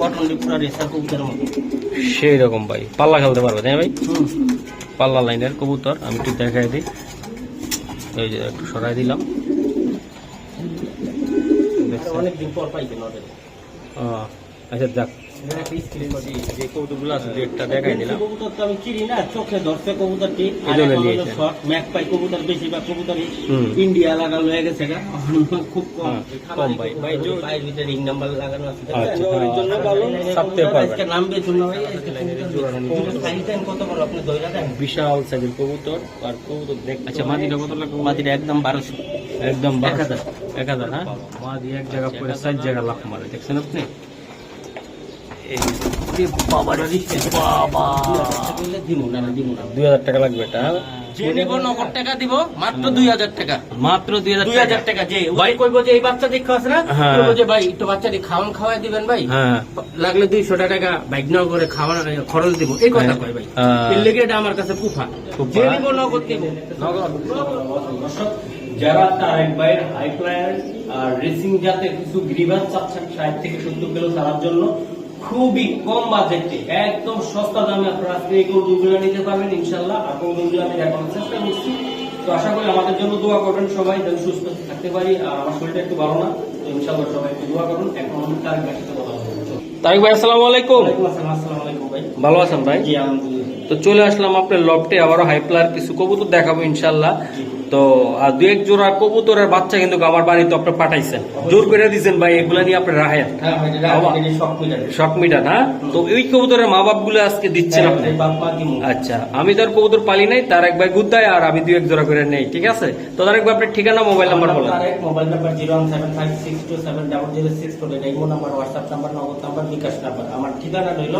গঠনটি পুরো রেসার কবুতরের মতো। সেই রকম ভাই। পাল্লা খেলতে পারবে তাই ভাই? পাল্লা লাইনের কবুতর আমি একটু দেখাই দিই। এই যে একটু সরাই দিলাম? অনেকদিন পর আচ্ছা যাক। যে কবুতরগুলো আছে দু দেখাই দিলাম। কবুতর তো আমি চিনি না চোখে ধরছে কবুতরটি। আর এই জন্য এখন হলো নিয়েছেন। শর্ট ম্যাক পাই কবুতর বেশিরভাগ কবুতরই ইন্ডিয়া লাগানো হয়ে গেছে খুব কম। হ্যাঁ, কম ভাই। ভাই, জো- পায়ের ভিতরে রিং নাম্বার লাগানো আছে আচ্ছা, জন্য হ্যাঁ। আজকে ভাই কত বড় আপনি দেন। বিশাল সাইজের কবুতর আর কবুতর দেখ আচ্ছা মাদিটা কত লাগবে? একদম বারোশো। একদম এক বারো হাজার। এক হাজার হ্যাঁ? মাদি এক জায়গা পরে চার জায়গা লাখ মারে দেখছেন আপনি এই যে বাবারে বাবা দিমু না না দিমু না দুই হাজার টাকা লাগবে এটা হ্যাঁ? যে নিব নগদ টাকা দিব মাত্র দুই হাজার টাকা মাত্র দুই হাজার টাকা যে ভাই কইবো যে এই বাচ্চা দেখতে আছে না হ্যাঁ। যে ভাই একটু বাচ্চাটি খাওয়ান খাওয়াই দিবেন ভাই লাগলে দুইশো টাকা বাইক নাও করে খাওয়ানো খরচ দিব এই কথা হ্যাঁ। কয় ভাই। এর লেগে এটা আমার কাছে কুফা। যে নিব নগদ দিব নগদ যারা তারেক ভাইয়ের হাই প্লায়ার আর রেসিং জাতের কিছু গ্রিভাস চাচ্ছেন ষাট থেকে সত্তর কিলো ছাড়ার জন্য খুবই কম বাজেটে একদম সস্তা দামে আপনারা আজকে এই কৌতুকগুলো নিতে পারবেন ইনশাল্লাহ আর কৌতুকগুলো আমি দেখানোর চেষ্টা করছি। তো আশা করি আমাদের জন্য দোয়া করবেন সবাই যেন সুস্থ থাকতে পারি। আর আমার শরীরটা একটু ভালো না তো ইনশাল্লাহ সবাই একটু দোয়া করুন। এখন আমি তারেক ভাইয়ের কথা বলব। তারেক ভাই আসসালামু আলাইকুম। আসসালাম আলাইকুম ভাই। ভালো আছেন ভাই? জি আলহামদুলিল্লাহ। তো চলে আসলাম আপনার লফটে আবারও হাই প্লার কিছু কবুতর দেখাবো ইনশাল্লাহ তো দু এক জোড়া কবুতরের বাচ্চা কিন্তু আমার বাড়িতে আপনি পাঠাইছেন। জোর করে দিয়েছেন ভাই এগুলা নিয়ে আপনি রাহেন হ্যাঁ ভাই শখ মিটার। হ্যাঁ তো ওই কবুতরের মা বাপগুলো আজকে দিচ্ছেন আপনি? আচ্ছা আমি তো আর কবুতর পালি নাই তার এক ভাই গুদ্দায় আর আমি দু এক জোড়া করে নেই ঠিক আছে? তো তার এক ভাই আপনার ঠিকানা মোবাইল নাম্বার বলেন। Mobile number zero one seven five six two seven double zero six four number WhatsApp number Nagad number bKash number. আমার ঠিকানা রইল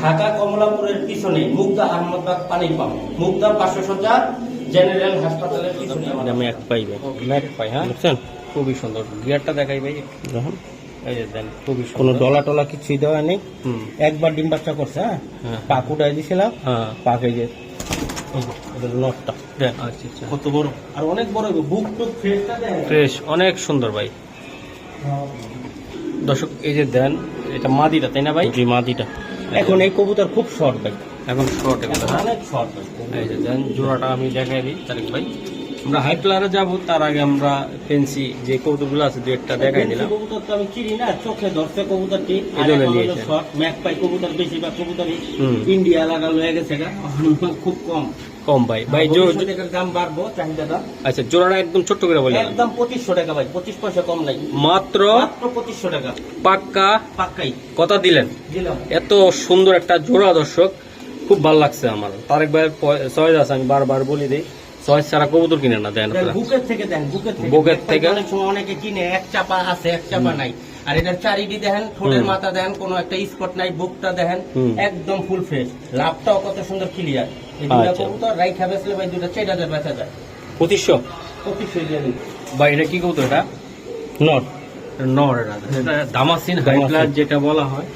ঢাকা কমলাপুরের পিছনে মুক্তা আহমদবাগ পানি পাম্প মুক্তা পাঁচশো সজ্জা জেনারেল হাসপাতালের পিছনে আমার আমি এক পাই ভাই। ম্যাক পাই হ্যাঁ? বুঝছেন? খুবই সুন্দর। গিয়ারটা দেখাই ভাই। যখন এই যে দেন খুবই কোনো ডলা টলা কিছুই দেওয়া নেই। একবার ডিম বাচ্চা করছে হ্যাঁ? হ্যাঁ। পাক উঠাই দিয়েছিলাম হ্যাঁ। পাকে যে নটটা দেন আচ্ছা আচ্ছা। কত বড়। আর অনেক বড় বুক টুক ফ্রেশটা ফ্রেশ অনেক সুন্দর ভাই। দর্শক এই যে দেন এটা মাদিটা তাই না ভাই? জি মাদিটা। এখন এই কবুতর খুব শর্ট ভাই। এখন শর্ট হ্যাঁ? অনেক শর্ট এই যে জোড়াটা আমি দেখাই দিই তারিক ভাই। আমরা হাই প্লারে যাব তার আগে আমরা ফেন্সি যে কৌতুকগুলো আছে দু একটা দেখাই দিলাম। কবুতর তো আমি চিনি না চোখে ধরছে কবুতরটি। নিয়েছেন। ম্যাক পাই কবুতর বেশিরভাগ কবুতরই। ইন্ডিয়া লাগানো হয়ে গেছে খুব কম। কম ভাই। ভাই দাম বাড়বো চাহিদাটা। আচ্ছা জোড়াটা একদম ছোট্ট করে বলে। একদম পঁচিশশো টাকা ভাই পঁচিশ পয়সা কম নাই। মাত্র মাত্র পঁচিশশো টাকা। পাক্কা পাক্কাই। কথা দিলেন। দিলাম। এত সুন্দর একটা জোড়া দর্শক। খুব ভালো লাগছে আমার। তারেক ভাইয়ের চয়েস আছে আমি বারবার বলি দিই চয়েস ছাড়া কবুতর কিনে না দেন বুকের থেকে দেন বুকের থেকে। অনেক সময় অনেকে কিনে এক চাপা আছে এক চাপা নাই। আর এটার চারিটি দেখেন ঠোঁটের মাথা দেন কোনো একটা স্পট নাই বুকটা দেখেন একদম ফুল ফ্রেশ লাভটাও কত সুন্দর ক্লিয়ার এই দুটা আচ্ছা। কবুতর রাইখা ভাই দুটা চার হাজার বেচা যায়। পঁচিশশো? পঁচিশশো দিয়ে দিন। ভাই এটা কি কবুতর এটা? নট নর এটা দামাসিন হাই যেটা বলা হয়।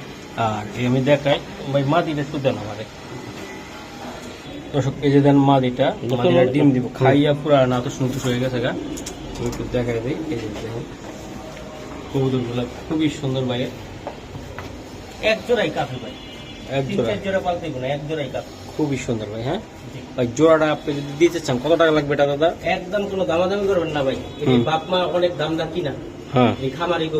আর আমি দেখাই ভাই মাদিটা একটু দেন আমারে। দর্শক এই যে দেন মাদিটা মাদিটা ডিম দিব। খাইয়া পুরা না তো সন্তুষ্ট হয়ে গেছে গা। একটু দেখাই দিই এই যে দেখুন কবুতরগুলো খুবই সুন্দর ভাই এক জোড়াই কাফি ভাই। এক জোড়া। পালতে না এক জোড়াই কাফি খুবই সুন্দর ভাই হ্যাঁ? ভাই জোড়াটা আপনি যদি দিতে চান কত টাকা লাগবে এটা দাদা? একদম কোনো দামাদামি করবেন না ভাই। এই হুম। বাপ মা অনেক দাম দা কিনা। এই খামারি গো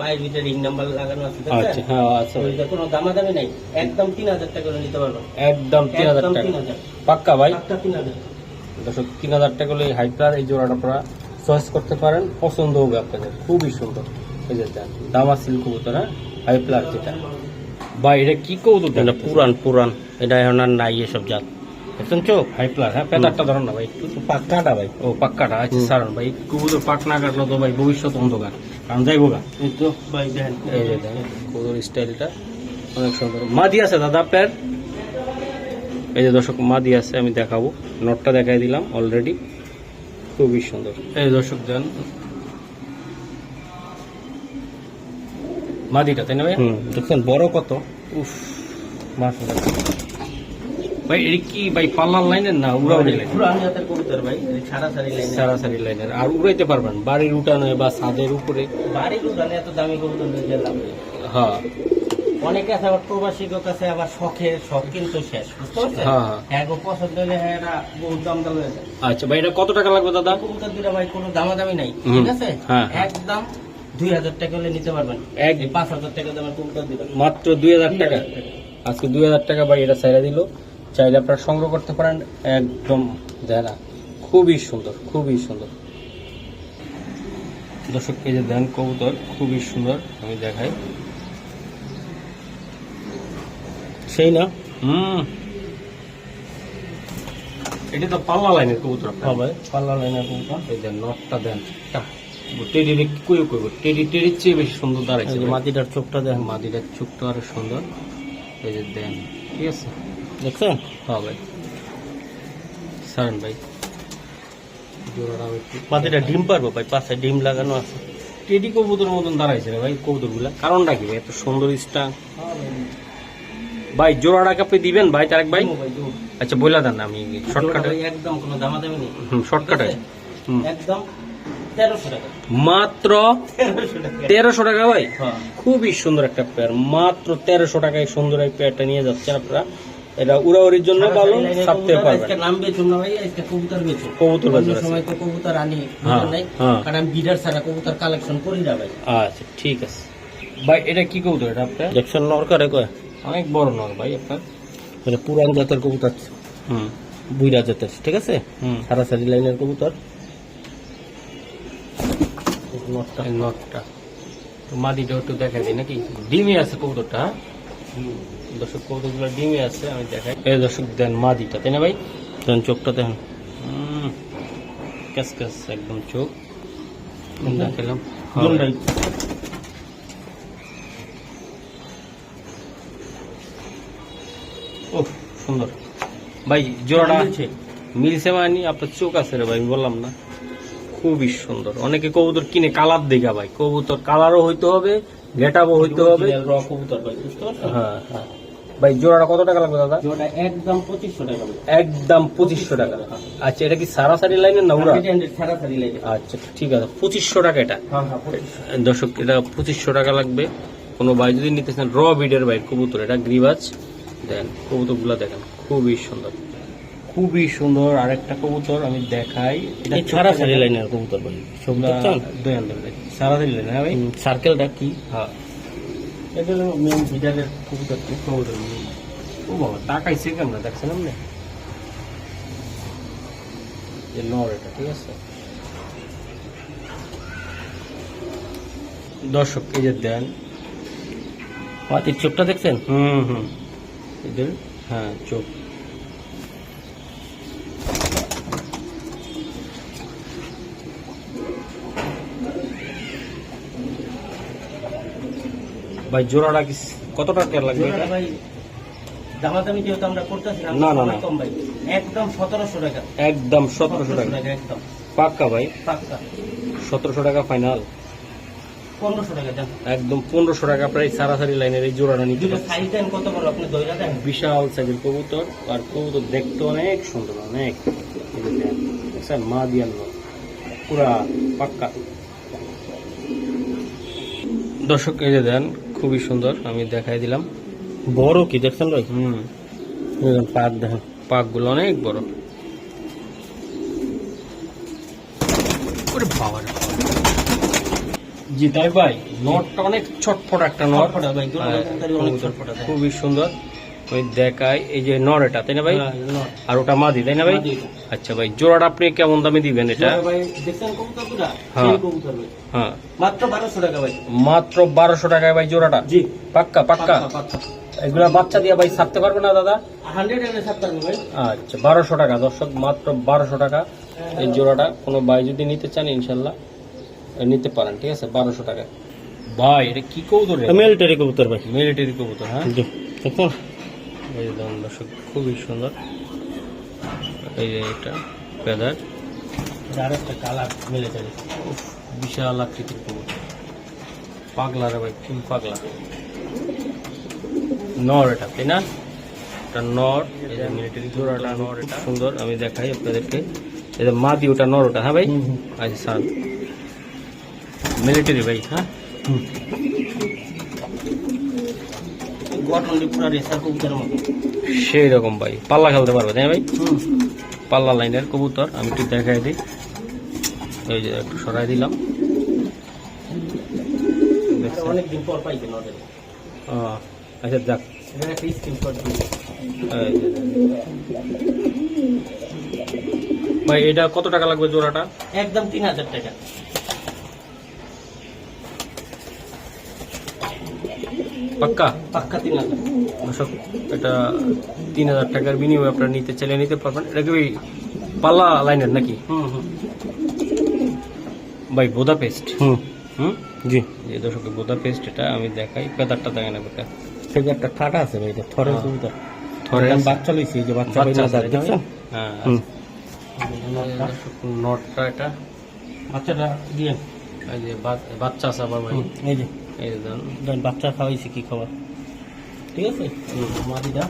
পায়ের ভিতরে রিং নাম্বার লাগানো আছে আচ্ছা হ্যাঁ আচ্ছা ওইটা কোনো দামাদামি নাই। একদম তিন হাজার টাকা করে নিতে পারবেন একদম তিন হাজার টাকা। পাক্কা ভাই? একটা তিন হাজার। দর্শক তিন হাজার টাকা হলে হাই প্লার এই জোড়াটা আপনারা চয়েস করতে পারেন। পছন্দ হবে আপনাদের। খুবই সুন্দর। এই যে দামা সিল্ক কবুতর হ্যাঁ? হাই প্লার যেটা। বা এটা কি কবুতর এটা পুরান পুরান। এটা এখন আর নাই এসব জাত। দেখছেন চোখ হাই হ্যাঁ পেতারটা ধরুন না ভাই একটু পাক্কাটা ভাই ও পাক্কাটা আচ্ছা সারান ভাই কবুতর পাক না কাটলো তো ভাই ভবিষ্যৎ অন্ধকার কারণ যাইবো গা এই তো ভাই দেখেন এই যে দেখেন কবুতর স্টাইলটা অনেক সুন্দর মাদি আছে দাদা এই যে দর্শক মাদি আছে আমি দেখাবো নটটা দেখাই দিলাম অলরেডি খুবই সুন্দর এই দর্শক দেন মাদিটা তাই না ভাই দেখছেন বড় কত উফ মাশাআল্লাহ ভাই এটা কি ভাই পাল্লার লাইনের না? উড়াউড়ি লাইন পুরান জাতের কবুতর ভাই এই লাইন সারাসারি লাইনের আর উড়াইতে পারবেন? বাড়ির উঠানে বা ছাদের উপরে? বাড়ির উঠানে এত দামি কবুতর নিয়ে গেলাম হ্যাঁ। অনেকে আছে আবার প্রবাসীর কাছে আবার শখের শখ কিন্তু শেষ বুঝতে পারছেন? হ্যাঁ, হ্যাঁ। হ্যাঁ গো পছন্দ হলে হ্যাঁ এরা বহুত দাম দাম আচ্ছা ভাই এটা কত টাকা লাগবে দাদা? কবুতর দুটা ভাই কোনো দামাদামি নাই ঠিক আছে। একদম দুই হাজার টাকা হলে নিতে পারবেন। এক- পাঁচ হাজার টাকা দামের কবুতর দিবেন মাত্র দুই হাজার টাকা? আজকে দুই হাজার টাকা ভাই এটা চাইলে দিল। চাইলে আপনারা সংগ্রহ করতে পারেন একদম দেনা। খুবই সুন্দর খুবই সুন্দর। দর্শক এই যে দেন কবুতর খুবই সুন্দর আমি দেখাই। সেই না? হুম। এটা তো পাল্লা লাইনের কবুতর। হবে পাল্লা লাইনের কবুতর। এই দেন নটটা দেন টেডি কই কই টেডি টেডির চেয়ে বেশি সুন্দর দাঁড়াইছে যে মাটিটার চোখটা দেখেন মাদিটার চোখটা আরও সুন্দর। এই যে দেন ঠিক আছে? দেখছেন? হ্যাঁ ভাই। সারেন ভাই। মাটিটা ডিম পারব ভাই পাশে ডিম লাগানো আছে। টেডি কবুতর মতন দাঁড়াইছে রে ভাই কবুতরগুলা কারণটা কি ভাই? এত সুন্দর স্টাং ভাই। জোড়াটাকে আপনি দিবেন ভাই তারেক ভাই। আচ্ছা বইলা দেন আমি শর্টকাটে একদম কোনো নেই। হুম শর্টকাটে একদম মাত্র তেরোশো টাকা। ভাই? হ্যাঁ। খুবই সুন্দর একটা পেয়ার মাত্র তেরোশো টাকায় সুন্দর এই পেয়ারটা নিয়ে যাচ্ছেন আপনারা। এটা উড়াউড়ির জন্য ভালো ছাড়তে পারবেন আজকে নাম বেচুন না ভাই আজকে কবুতর বেচুন কবুতর বেচুন সময় তো কবুতর আনি হ্যাঁ, নাই। হ্যাঁ। কারণ আমি বিডার ছাড়া কবুতর কালেকশন করি না ভাই। আচ্ছা ঠিক আছে। ভাই এটা কি কবুতর এটা আপনার? দেখছেন নরকারে কয়? অনেক বড় নর ভাই আপনার। এটা পুরান জাতের কবুতর। হুম। বুইরা জাতের ঠিক আছে? হুম। সারাসারি লাইনের কবুতর। নটটা। নটটা। তো মাদিটা একটু দেখা দিই নাকি? ডিমে আছে কবুতরটা হ্যাঁ? দর্শক কবুতরগুলো ডিমে আছে আমি দেখাই। এই দর্শক দেন মাদিটা তাই না ভাই? দেন চোখটা দেখেন। ক্যাস ক্যাস একদম চোখ? দেখালাম। ও সুন্দর। ভাই জোড়াটা মিলছে। মিলছে মানে আপনার চোখ আছে রে ভাই আমি বললাম না। খুবই সুন্দর। অনেকে কবুতর কিনে কালার দেখা ভাই। কবুতর কালারও হইতে হবে গেটাবও হইতে হবে। কবুতর ভাই হ্যাঁ হ্যাঁ। ভাই জোড়াটা কত টাকা লাগবে দাদা? জোড়া একদম পঁচিশশো টাকা একদম পঁচিশশো টাকা। আচ্ছা এটা কি সারাসারি লাইনের না উড়া? সারাসারি লাইনের। আচ্ছা ঠিক আছে পঁচিশশো টাকা এটা। হ্যাঁ হ্যাঁ পঁচিশশো। দর্শক এটা পঁচিশশো টাকা লাগবে। কোনো ভাই যদি নিতে চান র বিডের ভাই কবুতর এটা গ্রিবাজ। দেন কবুতরগুলো দেখেন খুবই সুন্দর। খুবই সুন্দর আরেকটা কবুতর আমি দেখাই। এই সারাসারি লাইনের কবুতর ভাই সব দেখছেন দয়াল ভাই সারাসারি লাইন হ্যাঁ ভাই? সার্কেলটা কি? হ্যাঁ। এটা হলো মেন বিডারের কবুতর কবুতর ও বাবা তাকাইছে কেমন দেখছেন আপনি? যে নর এটা ঠিক আছে? দর্শক এই যে দেন। পাতির চোখটা দেখছেন? হুম হুম। এদের? হ্যাঁ চোখ। ভাই জোড়াটা কি কত টাকা লাগবে জোড়াটা? ভাই দামাদামি যেহেতু আমরা করতেছি না না। কম ভাই। একদম সতেরোশো টাকা। একদম সতেরোশো টাকা। একদম। পাক্কা ভাই? পাক্কা। সতেরোশো টাকা ফাইনাল পনেরোশো টাকা একদম পনেরোশো টাকা প্রায় সারাসারি লাইনের এই জোড়াটা নিতে কত বড় আপনি দইরা দেন? বিশাল সাইজের কবুতর আর কবুতর দেখতে অনেক সুন্দর অনেক। দেখছেন মা লোক পুরা পাক্কা। দর্শক এই দেন খুবই সুন্দর আমি দেখাই দিলাম। বড় কি দেখছেন ভাই? হুম। পাক দেখেন। পাকগুলো অনেক বড়। ওরে বাবা জি তাই ভাই। নটটা অনেক ছটফট একটা নট। ভাই। খুবই সুন্দর। ওই দেখাই এই যে নর এটা তাই না ভাই? হ্যাঁ, আর ওটা মাদি তাই না ভাই? আচ্ছা ভাই জোড়াটা আপনি কেমন দামে দিবেন এটা? হ্যাঁ। ভাই হ্যাঁ। মাত্র বারোশো টাকায় ভাই জোড়াটা? জি। পাক্কা পাক্কা? এগুলা বাচ্চা দিয়ে ভাই ছাড়তে পারবে না দাদা? আচ্ছা বারোশো টাকা দর্শক মাত্র বারোশো টাকা এই জোড়াটা। কোনো ভাই যদি নিতে চান ইনশাল্লাহ নিতে পারেন ঠিক আছে? বারোশো টাকা ভাই এটা কি কবুতর? মিলিটারি কবুতর ভাই। মিলিটারি কবুতর হ্যাঁ? দেখুন এই যে দেখুন দর্শক খুবই সুন্দর। এই যে এটা ফেদার আর একটা কালার মিলিটারি উফ, বিশাল আকৃতির কবুতর। পাগলা রে ভাই ফুল পাগলা। নর এটা তাই না? এটা নর এই যে মিলিটারি জোড়াটা নর এটা। সুন্দর আমি দেখাই আপনাদেরকে। এটা মাদি ওটা নর ওটা হ্যাঁ ভাই? আচ্ছা স্যার। মিলিটারি ভাই হ্যাঁ? গঠনটি পুরো রেসার কবুতরের মতো সেই রকম ভাই। পাল্লা খেলতে পারবে তাই না ভাই? পাল্লা লাইনের কবুতর আমি একটু দেখাই দিই। এই যে একটু সরাই দিলাম। অনেকদিন পর পাইছেন আচ্ছা যাক। ভাই এটা কত টাকা লাগবে জোড়াটা? একদম তিন হাজার টাকা। পাক্কা? পাক্কা তিন হাজার। দর্শক এটা তিন হাজার টাকার বিনিময়ে আপনারা নিতে চাইলে নিতে পারবেন। এটা কি পাল্লা লাইনের নাকি? হুম হুম। ভাই বোদা পেস্ট হুম। হুম? জি। এই দর্শক বোদা পেস্ট এটা আমি দেখাই। পেদারটা দেখেন একটা থেকে একটা ঠাটা আছে ভাই এটা থরের হ্যাঁ। কবুতর থরের বাচ্চা লইছি যে বাচ্চা বাচ্চা আছে, দেখছেন? হ্যাঁ নটটা এটা। বাচ্চাটা দিয়ে। এই যে বাচ্চা আছে আবার ভাই। এই যে। দেন বাচ্চা খাওয়াইছি কি খাবার? ঠিক আছে? মাদিটা।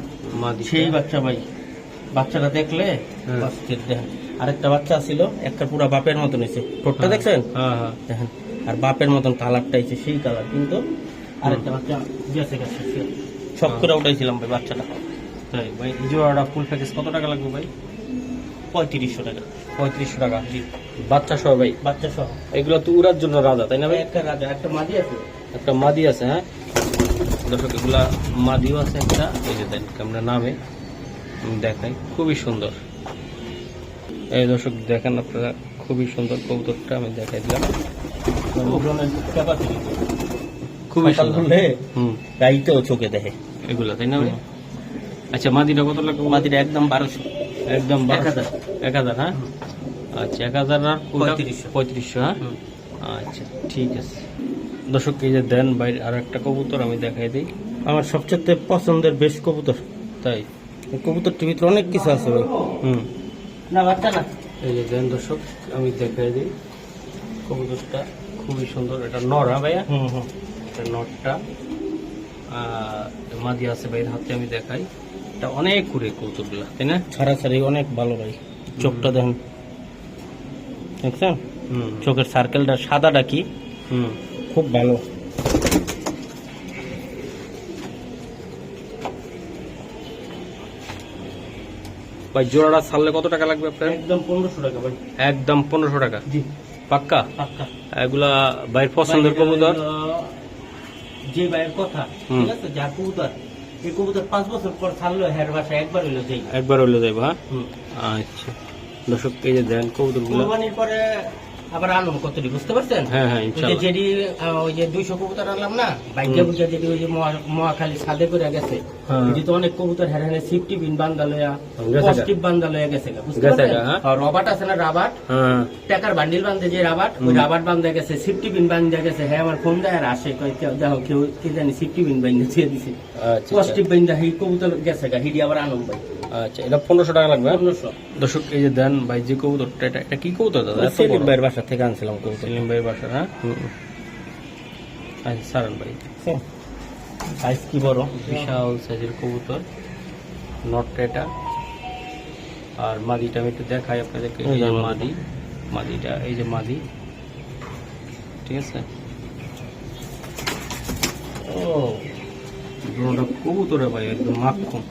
মা দিচ্ছে। সেই বাচ্চা ভাই। বাচ্চাটা দেখলে হ্যাঁ। দেখেন আরেকটা বাচ্চা ছিল একটা পুরা বাপের মতন হয়েছে। ঠোঁটটা দেখছেন? হ্যাঁ হ্যাঁ। দেখেন আর বাপের মতন কালারটা হয়েছে সেই কালার। কিন্তু আরেকটা বাচ্চা গেছে গেছে সব করে উঠাইছিলাম ভাই বাচ্চাটা। তাই ভাই জোড়াটা ফুল প্যাকেজ কত টাকা লাগবে ভাই? পঁয়ত্রিশশো টাকা। পঁয়ত্রিশশো টাকা। জি। বাচ্চা সহ ভাই? বাচ্চা সহ এগুলো তো উড়ার জন্য রাজা তাই না ভাই? একটা রাজা একটা মাঝি আছে। একটা মাদি আছে হ্যাঁ? দর্শক এগুলা মাদিও আছে একটা। এই যে দেন আমরা নামে দেখাই খুবই সুন্দর। এই দর্শক দেখেন আপনারা খুবই সুন্দর কবুতরটা আমি দেখাই দিলাম। খুবই সুন্দর। হুম। গাড়িতেও চোখে দেখে। এগুলা তাই না আচ্ছা মাদিটা কত লাগবে? মাদিটা একদম বারোশো। একদম এক হাজার। এক হাজার হ্যাঁ? আচ্ছা এক হাজার আর পঁয়ত্রিশশো। পঁয়ত্রিশশো হ্যাঁ? আচ্ছা ঠিক আছে। দর্শক এই যে দেন বাইরে আর একটা কবুতর আমি দেখাই দিই। আমার সবচেয়ে পছন্দের বেশ কবুতর তাই। কবুতর ভিতরে অনেক কিছু আছে ভাই। হুম। না বাচ্চা না। এই যে দেন দর্শক আমি দেখাই দিই। কবুতরটা খুবই সুন্দর। এটা নর ভাইয়া। হুম হুম। এটা নরটা আর মাদি আছে ভাইয়ের হাতে আমি দেখাই। এটা অনেক ঘুরে কবুতরগুলা তাই না? ছাড়াছাড়ি অনেক ভালো ভাই। চোখটা দেখেন। দেখছেন? হুম। চোখের সার্কেলটা সাদাটা কি? হুম। খুব ভালো। ভাই জোড়াটা ছাড়লে কত টাকা লাগবে আপনার? একদম পনেরোশো টাকা ভাই। একদম পনেরোশো টাকা? জি। পাক্কা? পাক্কা। এগুলা বাইরের পছন্দের কবুতর? যে ভাইয়ের কথা। ঠিক আছে? যা কবুতর এই কবুতর পাঁচ বছর পর ছাড়লো হের বাসায় একবার হইল যেই। একবার হইলে যাইব হ্যাঁ? আচ্ছা। দর্শক এই যে দেন কবুতরগুলো। কোরবানির পরে আবার আলম কতটি বুঝতে পারছেন হ্যাঁ হ্যাঁ যেটি ওই যে দুইশো কবুতর আনলাম না বাইকে। বুঝে যেটি ওই যে মহাখালী সাদে করে গেছে হ্যাঁ। এটি তো অনেক কবুতর হেরে হেরে সিফটি বিন বান্দা লয়া। পজিটিভ বান্দা লয়া গেছে বুঝতে পারছেন গা। রবার্ট আছে না রাবার্ট হ্যাঁ টাকার বান্ডিল বান্ধে যে রাবার্ট ওই হুম। রাবার্ট বান্ধে গেছে সিফটি বিন বান্ধে গেছে হ্যাঁ আমার ফোন দেয় আর আসে দেখো কেউ কি জানি সিফটি বিন বান্ধে দিয়ে দিছে পজিটিভ বান্ধা হি কবুতর গেছে গা হিডি আবার আনম ভাই আচ্ছা এটা পনেরোশো টাকা লাগবে? পনেরোশো দর্শক এই যে দেন ভাই যে কবুতরটা এটা কি কবুতর দাদা ভাইয়ের বাসা থেকে আনছিলাম সেলিম ভাইয়ের বাসা হ্যাঁ? আচ্ছা সারান ভাই। সাইজ কি বড়? বিশাল সাইজের কবুতর নটটা এটা আর মাদিটা আমি একটু দেখাই আপনাদেরকে এই যে মাদি। মাদিটা এই যে মাদি। ঠিক আছে? ও দুটোটা কবুতরে ভাই একদম মাখন।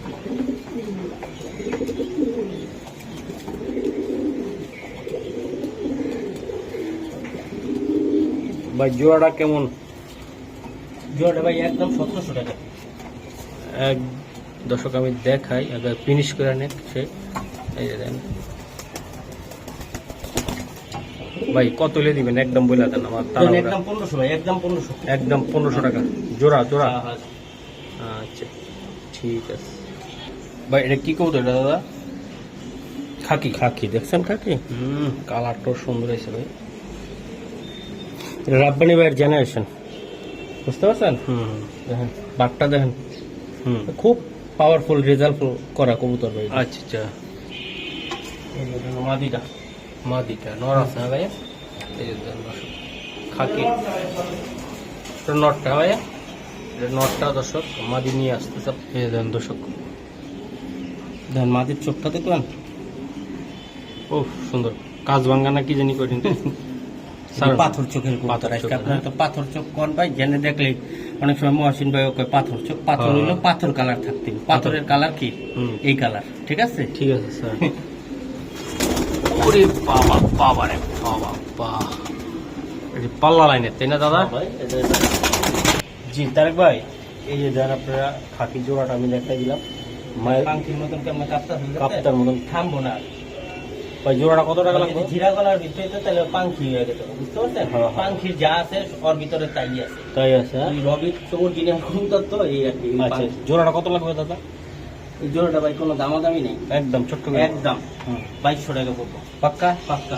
ভাই জোড়াটা কেমন? জোড়া ভাই একদম সতেরোশো টাকা। এক দর্শক আমি দেখাই আগে ফিনিশ করে নেন সে এই যে দেন। ভাই কত লে দিবেন? একদম বলে দেন আমার একদম পনেরোশো ভাই একদম পনেরোশো। একদম পনেরোশো টাকা। জোড়া জোড়া? হ্যাঁ, হ্যাঁ। আচ্ছা ঠিক আছে। ভাই এটা কি কবুতর এটা দাদা? খাকি। খাকি দেখছেন খাকি? হুম। কালারটাও সুন্দর হয়েছে ভাই। রাব্বানি ভাইয়ের জেনারেশন বুঝতে পারছেন? হুম। দেখেন বাঘটা দেখেন। হুম। খুব পাওয়ারফুল রেজাল্ট করা কবুতর ভাই। আচ্ছা আচ্ছা। মাদিটা। মাদিটা নর আছে হ্যাঁ ভাইয়া? এই যে খাকি। নটটা ভাইয়া? নটটা দর্শক মাদি নিয়ে আসতে সব এই দেন দর্শক। দেখেন মাদির চোখটা দেখলেন? ও সুন্দর। কাজ ভাঙ্গা না কি জানি করেন পাথর চোখের কবুতর আপনারা তো পাথর চোখ কোন ভাই জেনে দেখলে অনেক সময় মহাসিন ভাই ওকে পাথর চোখ পাথর হ্যাঁ। হইল পাথর কালার থাকতে। পাথরের কালার কি? হুম। এই কালার। ঠিক আছে? ঠিক আছে স্যার। ওরে বাবা বাবা রে বাবা এটা পাল্লা লাইনের তাই না দাদা? এটা- জি তারেক ভাই এই যে যারা আপনারা খাকি জোড়াটা আমি দেখাই দিলাম। মায়ের পাঙ্কির মতন কেমন কাপ্তার মতন। থামবো না জোড়াটা কত টাকা লাগবে? জিরা গলার ভিতরে তো তাহলে পাঙ্খি হয়ে গেছে বুঝতে পারছেন? হ্যাঁ, হ্যাঁ। পাঙ্খির যা আছে ওর ভিতরে তাই আছে। তাই আছে হ্যাঁ? ওই রবির চোর যিনি কবুতর তো এই আর কি আচ্ছা জোড়াটা কত লাগবে দাদা? জোড়াটা ভাই কোনো দামাদামি নেই। একদম ছোট্ট একদম। বাইশশো টাকা পড়ব। পাক্কা? পাক্কা।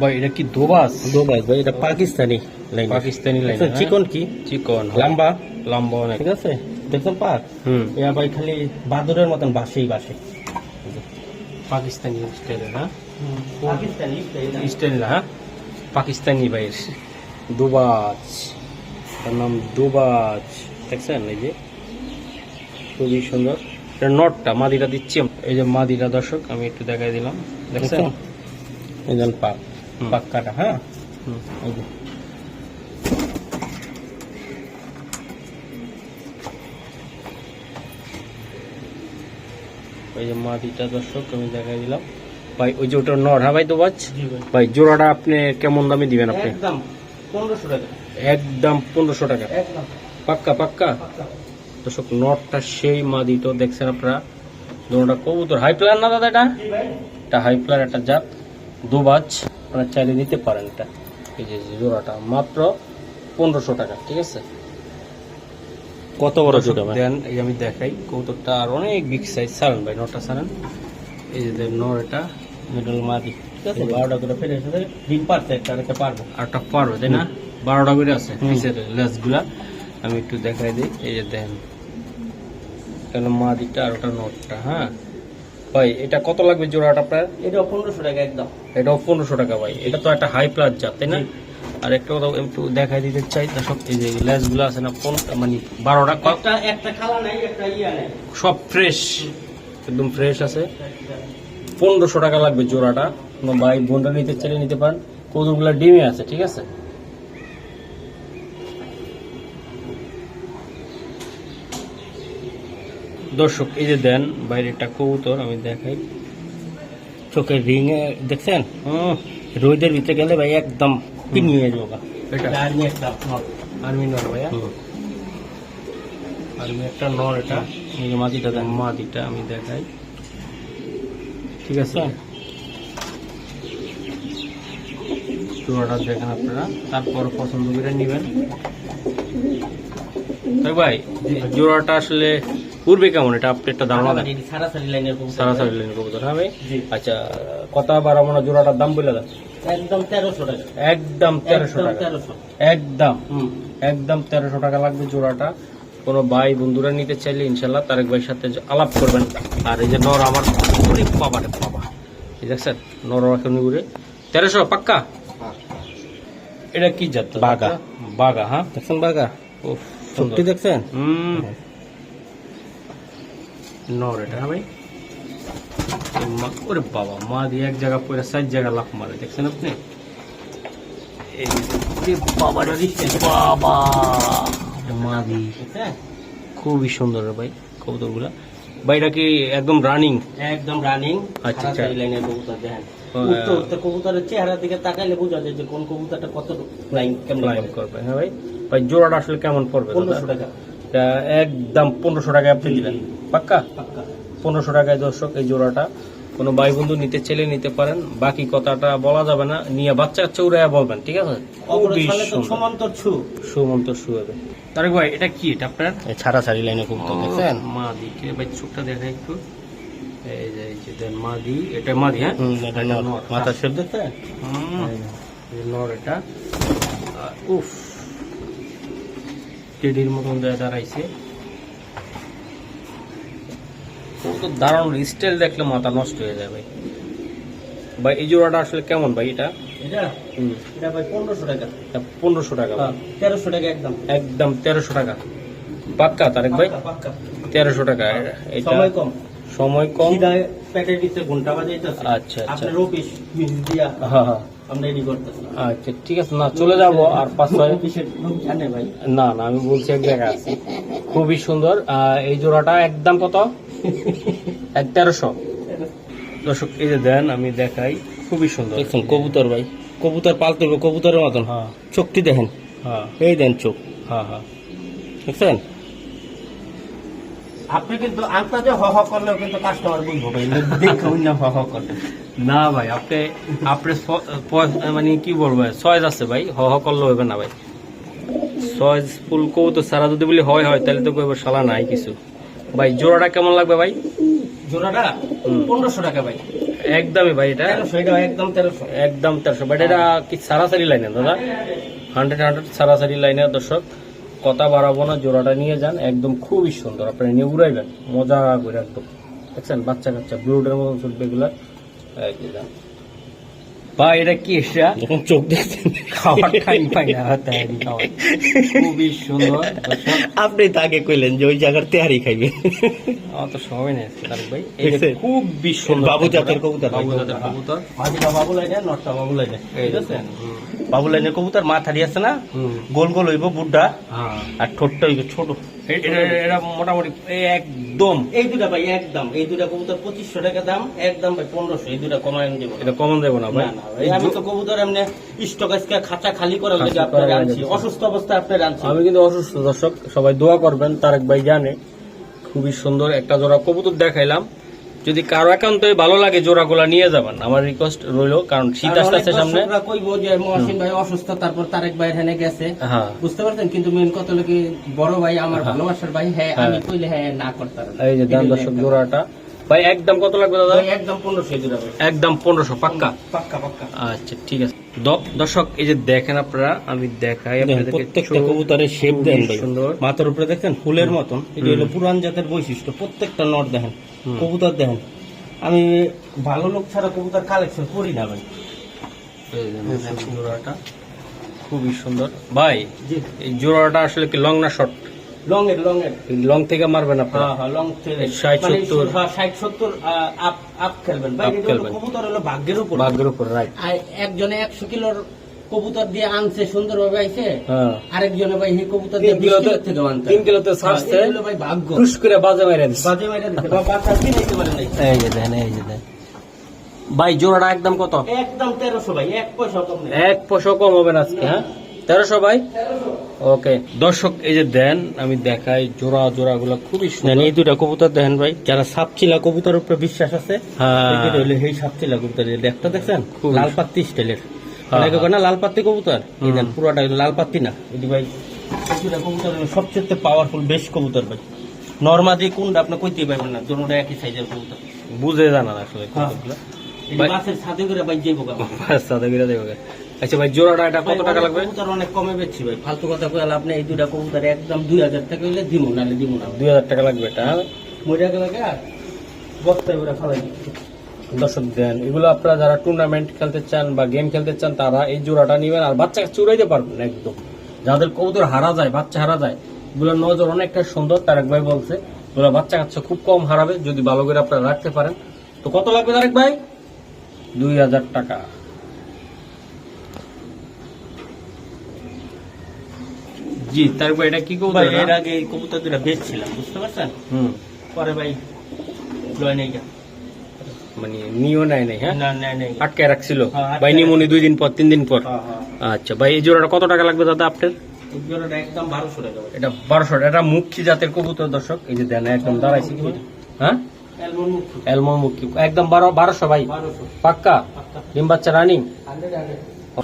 ভাই এটা কি দোবাস? দুবাই ভাই এটা পাকিস্তানি লাইন পাকিস্তানি লাইন আচ্ছা, চিকন কি? চিকন। লম্বা? লম্বা অনেক। ঠিক আছে? দেখছেন পাক? হুম। ইয়া ভাই খালি বাদুরের মতন বাসেই বাসে। পাকিস্তানি স্টাইলের হ্যাঁ? পাকিস্তানি স্টাইল না হ্যাঁ? পাকিস্তানি ভাইয়ের। দুবাজ। তার নাম দুবাজ। দেখছেন এই যে? খুবই সুন্দর। এটা নটটা মাদিটা দিচ্ছি এই যে মাদিটা দর্শক আমি একটু দেখাই দিলাম। দেখছেন? এই দেন পাক। পাক্কাটা হ্যাঁ? হুম। এই যে। ওই যে মাদিটা দর্শক আমি দেখাই দিলাম। ভাই ওই যে ওটা নট হ্যাঁ ভাই দুবাজ জি ভাই। জোড়াটা আপনি কেমন দামে দিবেন আপনি? একদম পনেরোশো টাকা। একদম পনেরোশো টাকা। পাক্কা পাক্কা? দর্শক নটটা সেই মাদি তো দেখছেন আপনারা? দুটা কবুতর। হাই প্লার না দাদা এটা? এটা হাই প্লার একটা জাত। দুবাজ আপনারা চাইলে নিতে পারেন এটা। এই যে জোড়াটা মাত্র পনেরোশো টাকা ঠিক আছে? কত বড় জোড়া ভাই? দেন এই আমি দেখাই কবুতরটা আর অনেক বিগ সাইজ সারেন ভাই নটা সারেন এই যে দেন নর এটা মিডল মাদি। ঠিক আছে? বারোটা করে ফেলে এসে ডিম পারছে একটা পারব। আরটা পারবে তাই না? বারোটা করে আছে। পিসের লেসগুলা। আমি একটু দেখাই দিই। এই যে দেন তাহলে মাদিটা আর ওটা নটটা হ্যাঁ? ভাই এটা কত লাগবে জোড়াটা আপনার? এটা পনেরোশো টাকা একদম। এটাও পনেরোশো টাকা ভাই। এটা তো একটা হাই প্লাস জাত তাই না। আর একটা কথা একটু দেখাই দিতে চাই দর্শক এই যে লেসগুলো আছে না কোন মানে বারোটা ক- একটা খালা নাই একটা ইয়া নাই। সব ফ্রেশ একদম ফ্রেশ আছে। পনেরোশো টাকা লাগবে জোড়াটা। কোনো ভাই বোনটা নিতে চাইলে নিতে পারেন। কৌতুকগুলো ডিমে আছে ঠিক আছে? দর্শক এই যে দেন বাইরেটা কবুতর আমি দেখাই। চোখের রিং এ দেখছেন? হুম, রোদের ভিতরে গেলে ভাই একদম এটা আর্মি একটা আর্মি নর এটা এই যে মাদিটা দেন মাদিটা আমি দেখাই ঠিক আছে দেখেন আপনারা তারপর পছন্দ করে নেবেন তাই ভাই জোড়াটা আসলে উঠবে কেমন এটা আপনি একটা ধারণা দেন সারাসারি লাইনের সারাসারি লেন কবুতর ভাই আচ্ছা কথা বারো মানে জোড়াটার দাম বলে দেন একদম তেরোশো টাকা। একদম তেরোশো একদম টাকা। তেরোশো। একদম। একদম তেরোশো টাকা লাগবে জোড়াটা। কোনো ভাই বন্ধুরা নিতে চাইলে ইনশাল্লাহ তারেক ভাইয়ের সাথে আলাপ করবেন। আর এই যে নর আমার রে বাবা। এই দেখছেন? নর এখন ঘুরে। তেরোশো পাক্কা? এটা কি জাত? বাঘা। বাগা হ্যাঁ? দেখছেন বাগা? ও সত্যি দেখছেন? হুম। নর এটা হ্যাঁ ভাই? ওরে বাবা মা দিয়ে এক জায়গা পরে সাত জায়গা লাফ মারে দেখছেন আপনি? বাবা মাদি খুবই সুন্দর ভাই কবুতরগুলা। কি একদম রানিং একদম রানিং আচ্ছা, আচ্ছা। লাইনের কবুতর দেখেন। ও, উঠতে উঠতে কবুতরের চেহারার দিকে তাকাইলে বোঝা যায় যে কোন কবুতরটা কত কেমন করবে হ্যাঁ ভাই? ভাই জোড়াটা আসলে কেমন পড়বে পনেরোশো? টাকা। একদম পনেরোশো টাকায় আপনি দিবেন। পাক্কা? পাক্কা। পনেরোশো টাকায় দর্শক এই জোড়াটা। কোনো ভাই বন্ধু নিতে চাইলে নিতে পারেন। বাকি কথাটা বলা যাবে না। নিয়ে বাচ্চা কাচ্চা উড়াইয়া বলবেন ঠিক আছে? তো। সমান্তর তারেক ভাই এটা কি? এটা আপনার? ছাড়াছাড়ি লাইনের কবুতর দেখছেন? মা দি। কে ভাই চোখটা দেখাই একটু। এই যে এই যে দেন মা দি। এটা মা দি হ্যাঁ? এটা নর। মাথা শেপ দেখছেন? নর এটা। আর উফ। টেডির মতন দাঁড়াইছে ও তো দারুণ স্টাইল দেখলে মাথা নষ্ট হয়ে যায় ভাই ভাই এই জোড়াটা আসলে কেমন ভাই এটা? এটা? ভাই পনেরোশো টাকা। পনেরোশো টাকা তেরোশো টাকা একদম। একদম তেরোশো টাকা। পাক্কা তারেক ভাই? তেরোশো টাকা। এটা কম। সময় কম। সিধা পেটের ঘণ্টা বাজাইতেছে। আচ্ছা, আচ্ছা। আপনার অফিস মিস দিয়া হ্যাঁ হ্যাঁ। আমরা রেডি করতেছি। আচ্ছা ঠিক আছে। না চলে যাব আর পাঁচ ছয় জানে ভাই। না না আমি বলছি এক জায়গায় খুবই সুন্দর। এই জোড়াটা একদম কত? এক তেরোশো। দর্শক এই যে দেন আমি দেখাই। খুবই সুন্দর। দেখছেন কবুতর ভাই। কবুতর পালতে হবে কবুতরের মতন। হ্যাঁ। চোখটি দেখেন। হ্যাঁ। এই দেন চোখ। হ্যাঁ হ্যাঁ। দেখছেন? আপনি কিন্তু আন্তাজে হ হ করলেও কিন্তু কাস্টমার বুঝব ভাই। দেখে অন্য হ হ করবে। না ভাই আপনি আপনি মানে কি বলব সয়েজ আছে ভাই। হ হ করলে হবে না ভাই। সয়েজ ফুল কবুতর সারা যদি বলি হয় হয় তাহলে তো কইব শালা নাই কিছু। ভাই জোড়াটা কেমন লাগবে ভাই? জোড়াটা পনেরোশো টাকা ভাই। একদমই ভাই এটা? একদম তেরোশো। একদম তেরোশো। বাট এটা কি সারাসারি লাইনে দাদা? হান্ড্রেড হান্ড্রেড সারাসারি লাইনে দর্শক। কথা বাড়াবো না জোড়াটা নিয়ে যান। একদম খুবই সুন্দর। আপনারা নিয়ে উড়াইবেন মজা করে একদম। দেখছেন? বাচ্চা কাচ্চা ব্লুডের মতন চলবে এগুলা। ভাই এটা কি এটা যখন চোখ খাওয়ার টাইম পাই না খাওয়া খুবই সুন্দর আপনি তাকে কইলেন যে ওই জায়গার তেহারি খাইবে। আমার তো সময় নেই ভাই। দেখছেন? সুন্দর বাবু জাতের কবুতর বাবু জাতের কবুতর। কবুতর। মাঝিটা বাবু লাইনে নটটা বাবু লাইনে। ঠিক আছে? বাবু লাইনে কবুতর মাথারি আছে না? গোল গোল হইব বুড্ডা হ্যাঁ। আর ঠোঁটটা হইব ছোট। এটা মোটামুটি একদম। এই দুটা ভাই একদম। এই দুটা কবুতর পঁচিশশো টাকা দাম একদম ভাই পনেরোশো এই দুটা কমায় দেবো এটা কমন দেবো না ভাই। আমি তো কবুতর এমনি স্টক আজকে খাঁচা খালি করে লেগে আপনার আনছি। অসুস্থ অবস্থায় আপনার আনছি। আমি কিন্তু অসুস্থ দর্শক। সবাই দোয়া করবেন তারেক ভাই জানে। খুবই সুন্দর একটা জোড়া কবুতর দেখাইলাম। যদি কারও একান্তই ভালো লাগে জোড়াগুলা নিয়ে যাবেন আমার রিকোয়েস্ট রইল কারণ শীত আসতে আসতে সামনে। কইবো যে মহসিন ভাই অসুস্থ তারপর তারেক ভাই এখানে গেছে। হ্যাঁ। বুঝতে পারছেন? কিন্তু মেন কত লোকে বড় ভাই আমার হ্যাঁ। ভালোবাসার ভাই হ্যাঁ হ্যাঁ। আমি কইলে হ্যাঁ না করতাম এই যে দাম দর্শক জোড়াটা। ভাই একদম কত লাগবে দাদা? একদম পনেরোশো একদম পনেরোশো পাক্কা? পাক্কা পাক্কা। আচ্ছা ঠিক আছে। দর্শক এই যে দেখেন আপনারা আমি দেখাই প্রত্যেকটা কবুতরের শেপ দেন সুন্দর। মাথার উপরে দেখেন ফুলের মতন। এটা হলো পুরান জাতের বৈশিষ্ট্য। প্রত্যেকটা নট দেখেন। কবুতর দেখেন। আমি ভালো লোক ছাড়া কবুতর কালেকশন করি না ভাই। জোড়াটা খুবই সুন্দর। ভাই এই জোড়াটা আসলে কি লং না শর্ট লং এর লং এর লং থেকে মারবেন আপনারা? হ্যাঁ হ্যাঁ লং ষাট, সত্তর। ষাট সত্তর আপ আপ খেলবেন। ভাই এটা কবুতর হলো ভাগ্যের উপর। ভাগ্যের উপর রাইট আর একজনে একশো কিলোর কবুতর দিয়ে আনছে সুন্দরভাবে আইছে। হ্যাঁ। আরেকজনে ভাই এই কবুতর তিন দিয়ে বিশ কিলোতে- থেকে আনতে ছাড়ছে। হ্যাঁ, এটা ভাই ভাগ্য। করে বাজে মেরে দিচ্ছে বাজে মাইরা দিতে বা বাচ্চা কিনাইতে পারে নাই? এই যে দেন এই যে দেন। ভাই জোড়াটা একদম কত? একদম তেরোশো ভাই এক পয়সা কম নেই। এক পয়সা কম হবে না আজকে হ্যাঁ? তেরোশো ভাই? ওকে দর্শক এই যে দেন আমি দেখাই জোড়া জোড়া গুলো খুবই সুন্দর। এই দুটা কবুতর দেখেন ভাই। যারা সাপচিলা কবুতরের উপরে বিশ্বাস আছে হ্যাঁ। এই দুটো হলো এই সাপচিলা কবুতর দেখটা দেখছেন? লাল পাত্তি স্টাইলের। হ্যাঁ, অনেকে না লাল পাত্তি কবুতর। পুরোটা লাল পাত্তি না। এটি ভাই কবুতর সবচেয়ে পাওয়ারফুল বেশ কবুতর ভাই। নর্মাদি কোনটা আপনি কইতে পারবেন না দুটোটা একই সাইজের কবুতর। বুঝে জানা আসলে হ্যাঁ। এই ছাদে করে ভাই যাইবো করে দেবো আচ্ছা ভাই জোড়াটা এটা কত টাকা লাগবে? কবুতর অনেক কমে বেচছি ভাই। ফালতু কথা কইলে আপনি এই দুটা কবুতর একদম দুই হাজার টাকা হইলে দিমু নাহলে দিমু না। দুই হাজার টাকা লাগবে এটা হ্যাঁ? মরিয়া গেলে বস্তায় করে ফালাই দর্শক দেন এগুলো আপনারা যারা টুর্নামেন্ট খেলতে চান বা গেম খেলতে চান তারা এই জোড়াটা নিবেন আর বাচ্চা চুরাইতে পারবেন একদম। যাদের কবুতর হারা যায় বাচ্চা হারা যায় এগুলো নজর অনেকটা সুন্দর তারেক ভাই বলছে এগুলো বাচ্চা কাচ্চা খুব কম হারাবে যদি ভালো করে আপনারা রাখতে পারেন। তো কত লাগবে তারেক ভাই? দুই হাজার টাকা। জি ভাই এটা কি কবুতর? এর আগে এই কবুতর দুটা বেচছিলাম বুঝতে পারছেন? হুম। পরে ভাই লয় নেই। মানে নিও নাই নাই হ্যাঁ? আটকে রাখছিল। হ্যাঁ, ভাই নিমুনি দুই দিন পর তিন দিন পর। হ্যাঁ আচ্ছা ভাই এই জোড়াটা কত টাকা লাগবে দাদা আপনার? একদম বারোশো ভাই। এটা বারোশো এটা মুখী জাতের কবুতর দর্শক। এই যে দেন একদম দাঁড়াইছে কি হ্যাঁ? অ্যালমন্ড মুখী। একদম বারো বারোশো ভাই। পাক্কা? ডিম বাচ্চা রানিং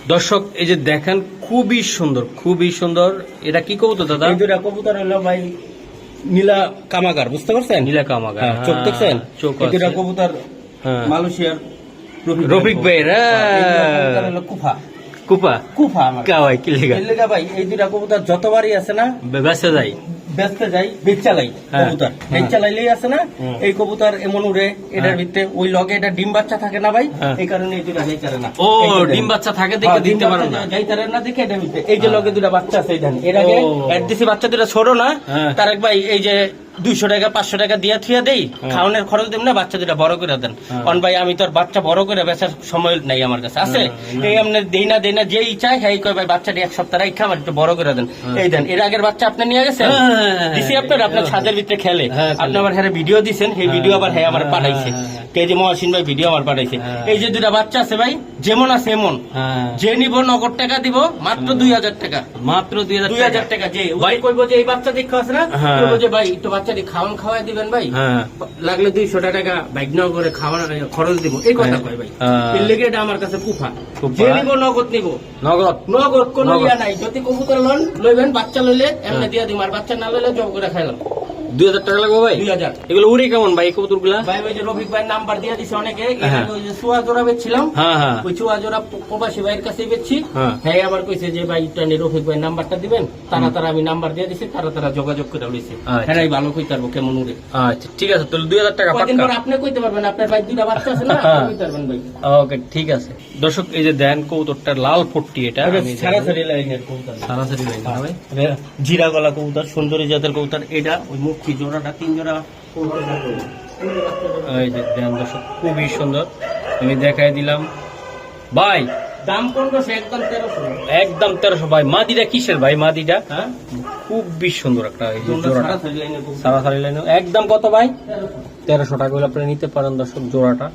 দর্শক এই যে দেখেন খুবই সুন্দর খুবই সুন্দর। এটা কি কবুতর দাদা? এই দুটা কবুতর হলো ভাই নীলা কামাগার বুঝতে পারছেন? নীলা কামাগা হ্যাঁ, চোখ দেখছেন? চোখ এই দুটা কবুতর হ্যাঁ। মালয়েশিয়ার রফিক হ্যাঁ, হ্যাঁ। হলো কুফা। কুপা কুফা কাওয়াই কি লেগা? লেগা ভাই এই দুটা কবুতর যতবারই আছে না বেসে যাই ব্যস্ত যাই বেচালাই চালাই কবুতর। হ্যাঁ। বেচালাইলেই আছে না? এই কবুতর এমন উড়ে এটার হ্যাঁ। ভিতরে ওই লগে এটা ডিম বাচ্চা থাকে না ভাই? হ্যাঁ। এই কারণে এই দুটা যাইতারে না। ও ডিম বাচ্চা থাকে হ্যাঁ, দেখে দিতে পারো না। যাইতারে না দেখে এটা ভিতরে। এই যে হ্যাঁ। লগে দুটা বাচ্চা আছে এই এর আগে দিছি বাচ্চা দুটা ছোট না হ্যাঁ। তার এক ভাই এই যে দুইশো টাকা পাঁচশো টাকা দিয়ে থুয়া দেই। হ্যাঁ। খাওয়ানোর খরচ দেব না বাচ্চা দুটা বড় করে দেন। হ্যাঁ। অন ভাই আমি তোর বাচ্চা বড় করে বেচার সময় নাই আমার কাছে আছে? হ্যাঁ, এই আপনি দেই না দেই না যেই চাই হ্যাঁ কয় ভাই বাচ্চাটি এক সপ্তাহ রাখা আমার একটু বড় করে দেন। এই দেন এর আগের বাচ্চা আপনি নিয়ে গেছেন? দিছি আপনার আপনার। ছাদের ভিতরে খেলে। আপনি আমার হ্যাঁ ভিডিও দিছেন সেই ভিডিও আবার হ্যাঁ আমার পাঠাইছে। কে যে মহাসিন ভাই ভিডিও আমার পাঠাইছে। এই যে দুটা বাচ্চা আছে ভাই যেমন আছে এমন। যে নিব নগদ টাকা দিব মাত্র দুই হাজার টাকা। মাত্র দুই দুই হাজার টাকা। যে ভাই- কইবো যে এই বাচ্চা দেখে আছে না। কইবো যে ভাই একটু বাচ্চাটি খাওয়ান খাওয়াই দিবেন ভাই হ্যাঁ। লাগলে দুইশো টাকা বাইক নাও করে খাওয়ান খরচ দিব। এই কথা হ্যাঁ। কয় ভাই। হ্যাঁ। লেগে এটা আমার কাছে কুফা। যে নিব নগদ নিব। নগদ। নগদ কোন ইয়া নাই। যদি কবুতর লন লইবেন বাচ্চা লইলে এমনি দিয়া দিয়ে দিম। আর বাচ্চা না লইলে জব করে খাইলাম। দুই হাজার টাকা লাগবে ভাই? দুই হাজার। এগুলো উড়ে কেমন ভাই কবুতরগুলা ভাই ওই যে রফিক ভাই নাম্বার দিয়ে দিছে অনেকে। হ্যাঁ। ওই যে চুয়া জোড়া বেচছিলাম। হ্যাঁ হ্যাঁ। ওই চুয়া জোড়া প্রবাসী ভাইয়ের কাছে বেচছি। আবার কইছে যে ভাই টানি রফিক ভাই নাম্বারটা দিবেন। তারা তারা আমি নাম্বার দিয়ে দিছি তারা তারা যোগাযোগ করে লইছে আচ্ছা। হ্যাঁ ভালো কেমন উড়ে। আচ্ছা ঠিক আছে তাহলে দুই হাজার টাকা পাক্কা। আপনি কইতে পারবেন? আপনার ভাই দুইটা বাচ্চা আছে না। কইতে পারবেন ভাই। ওকে ঠিক আছে। দর্শক এই যে দেন কবুতরটা লাল পট্টি এটা সারাসারি লাইনের সারাসারি লাইন জিরা গলা কবুতর সুন্দরী জাতের কবুতর। এটা ওই মুখী জোড়াটা তিন জোড়া এই যে দেন দর্শক খুবই সুন্দর। আমি দেখাই দিলাম। ভাই দাম পনেরোশো একদম তেরোশো। একদম তেরোশো ভাই। মাদিটা কিসের ভাই মাদিটা? হ্যাঁ? খুবই সুন্দর একটা এই জোড়াটা। সারাসারি লাইন একদম কত ভাই? তেরোশো। তেরোশো টাকা হলে আপনি নিতে পারেন দর্শক জোড়াটা।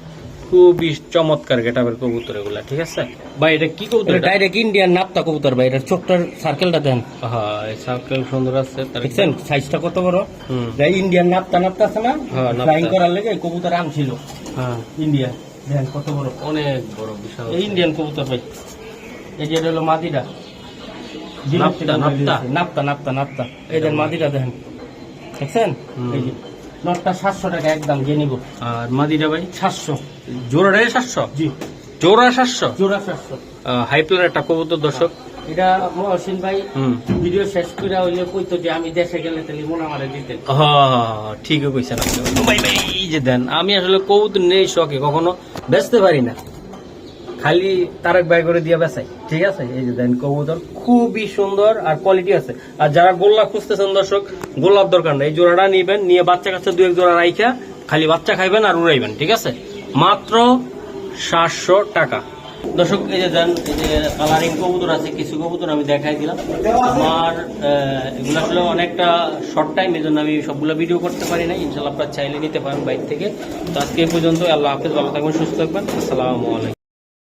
খুবই চমৎকার গেটাবের কবুতর এগুলা ঠিক আছে? ভাই এটা কি কবুতর এটা? ডাইরেক্ট ইন্ডিয়ান নাপতা কবুতর ভাই এটা ছোট্টার সার্কেলটা দেন। হ্যাঁ এই সার্কেল সুন্দর আছে দেখছেন? সাইজটা কত বড়? এই ইন্ডিয়ান নাপতা নাপতা আছে না? হ্যাঁ, ফ্লাইং করার লেগে কবুতর আনছিল। হ্যাঁ। ইন্ডিয়া দেখেন কত বড়? অনেক বড় বিশাল। এই ইন্ডিয়ান কবুতর ভাই। এই যে এটা হলো মাদিটা নাপ্তা, নাপ্তা। নাপ্তা নাপ্তা নাপ্তা। এই দেন মাদিটা দেখেন দেখছেন? এই যে। নটটা সাতশো টাকা একদম যে নিব। আর মাদিটা ভাই? সাতশো। জোড়াটাই সাতশো? জি। জোড়া সাতশো? জোড়া সাতশো। হাই প্লেয়ার একটা কবুতর দর্শক। এটা মহসিন ভাই ভিডিও শেষ করে হইলে কইতো যে আমি দেশে গেলে তাহলে মনে আমারে দিতেন। হ্যাঁ ঠিকই কইছেন আপনি। ভাই ভাই যে দেন আমি আসলে কবুতর নেই শখে কখনো বেচতে পারি না। খালি তারেক বাই করে দিয়ে বেচাই। ঠিক আছে? এই যে দেন কবুতর, খুবই সুন্দর আর কোয়ালিটি আছে। আর যারা গোল্লা খুঁজতেছেন দর্শক, গোল্লার দরকার নেই। এই জোড়াটা নিবেন, নিয়ে বাচ্চা কাছে দু এক জোড়া রাইখা, খালি বাচ্চা খাইবেন আর উড়াইবেন, ঠিক আছে? মাত্র সাতশো টাকা। দর্শক, এই যে দেন, এই যে কালারিং কবুতর আছে, কিছু কবুতর আমি দেখাই দিলাম। আমার এগুলো আসলে অনেকটা শর্ট টাইম এই জন্য আমি সবগুলো ভিডিও করতে পারি না ইনশাল্লাহ আপনার চাইলে নিতে পারেন বাইক থেকে। তো আজকে এই পর্যন্ত, আল্লাহ হাফেজ, ভালো থাকবেন, সুস্থ থাকবেন। আসসালামু আলাইকুম।